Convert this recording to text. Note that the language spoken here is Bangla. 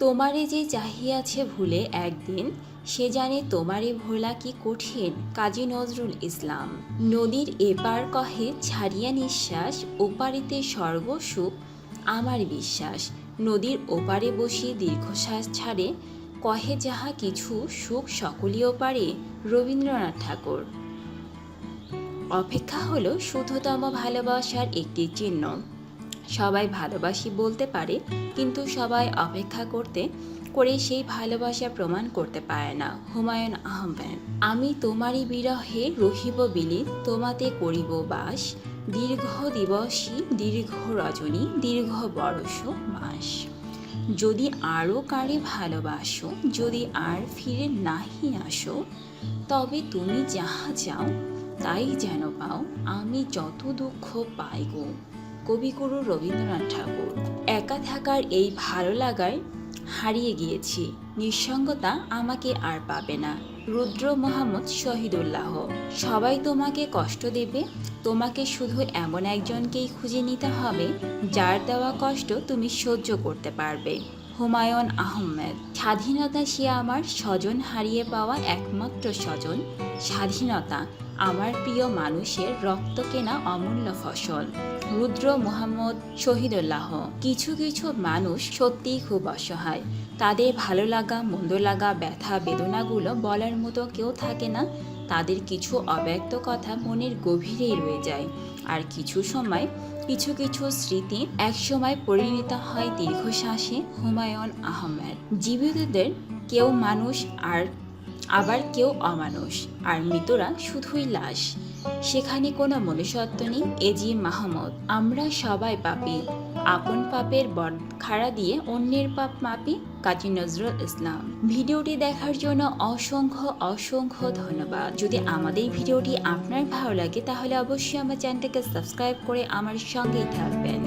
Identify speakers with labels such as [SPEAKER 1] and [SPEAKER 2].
[SPEAKER 1] তোমারে যে চাহিয়াছে ভুলে একদিন, সে জানে তোমারে ভোলা কি কঠিন, কাজী নজরুল ইসলাম। নদীর এপার কহে, ছাড়িয়া নিঃশ্বাস, ওপারিতে সর্বসুখ আমার বিশ্বাস। নদীর ওপারে বসি দীর্ঘশ্বাস ছাড়ে, কহে যাহা কিছু সুখ সকলীয় পারে রবীন্দ্রনাথ ঠাকুর। অপেক্ষা হলো শুদ্ধতম ভালোবাসার একটি চিহ্ন। সবাই ভালোবাসি বলতে পারে, কিন্তু সবাই অপেক্ষা করতে, করে সেই ভালোবাসা প্রমাণ করতে পারে না। হুমায়ুন আহমেদ, আমি তোমারই বিরহে রহিব বিলি তোমাতে করিব বাস, দীর্ঘ দিবসী দীর্ঘ রজনী, দীর্ঘ বরষ মাস যদি আরও কারে ভালোবাসো, যদি আর ফিরে নাহি আসো, তবে তুমি যাহা চাও, তাই যেন পাও, আমি যত দুঃখ পাই গো। কবিগুরু রবীন্দ্রনাথ ঠাকুর। একা থাকার এই ভালো লাগায় হারিয়ে গিয়েছি। নিঃসঙ্গতা আমাকে আর পাবে না। রুদ্র মোহাম্মদ শহীদুল্লাহ, সবাই তোমাকে কষ্ট দেবে, তোমাকে শুধু এমন একজনকেই খুঁজে নিতে হবে, যার দেওয়া কষ্ট তুমি সহ্য করতে পারবে। হুমায়ুন আহমেদ, স্বাধীনতা সে আমার স্বজন হারিয়ে পাওয়া একমাত্র স্বজন, স্বাধীনতা। আমার প্রিয় মানুষের রক্ত কেনা অমূল্য ফসল, রুদ্র মোহাম্মদ শহীদুল্লাহ। কিছু কিছু মানুষ সত্যিই খুব অসহায়। তাদের ভালো লাগা, মন্দ লাগা, ব্যথা, বেদনাগুলো বলার মতো কেউ থাকে না। তাদের কিছু অব্যক্ত কথা মনের গভীরেই রয়ে যায়। আর কিছু সময়, কিছু কিছু স্মৃতি একসময় পরিণত হয় দীর্ঘশ্বাসে হুমায়ুন আহমেদ। জীবিতদের কেউ মানুষ আর আবার কেউ অমানুষ, আর মৃতরা শুধুই লাশ। সেখানে কোনো মনুষ্যত্ব নেই এজি মাহমুদ। আমরা সবাই পাপি। আপন পাপের বর খাড়া দিয়ে অন্যের পাপ মাপি কাজী নজরুল ইসলাম। ভিডিওটি দেখার জন্য অসংখ্য অসংখ্য ধন্যবাদ। যদি আমাদের ভিডিওটি আপনার ভালো লাগে, তাহলে অবশ্যই আমার চ্যানেলটাকে সাবস্ক্রাইব করে আমার সঙ্গেই থাকবেন।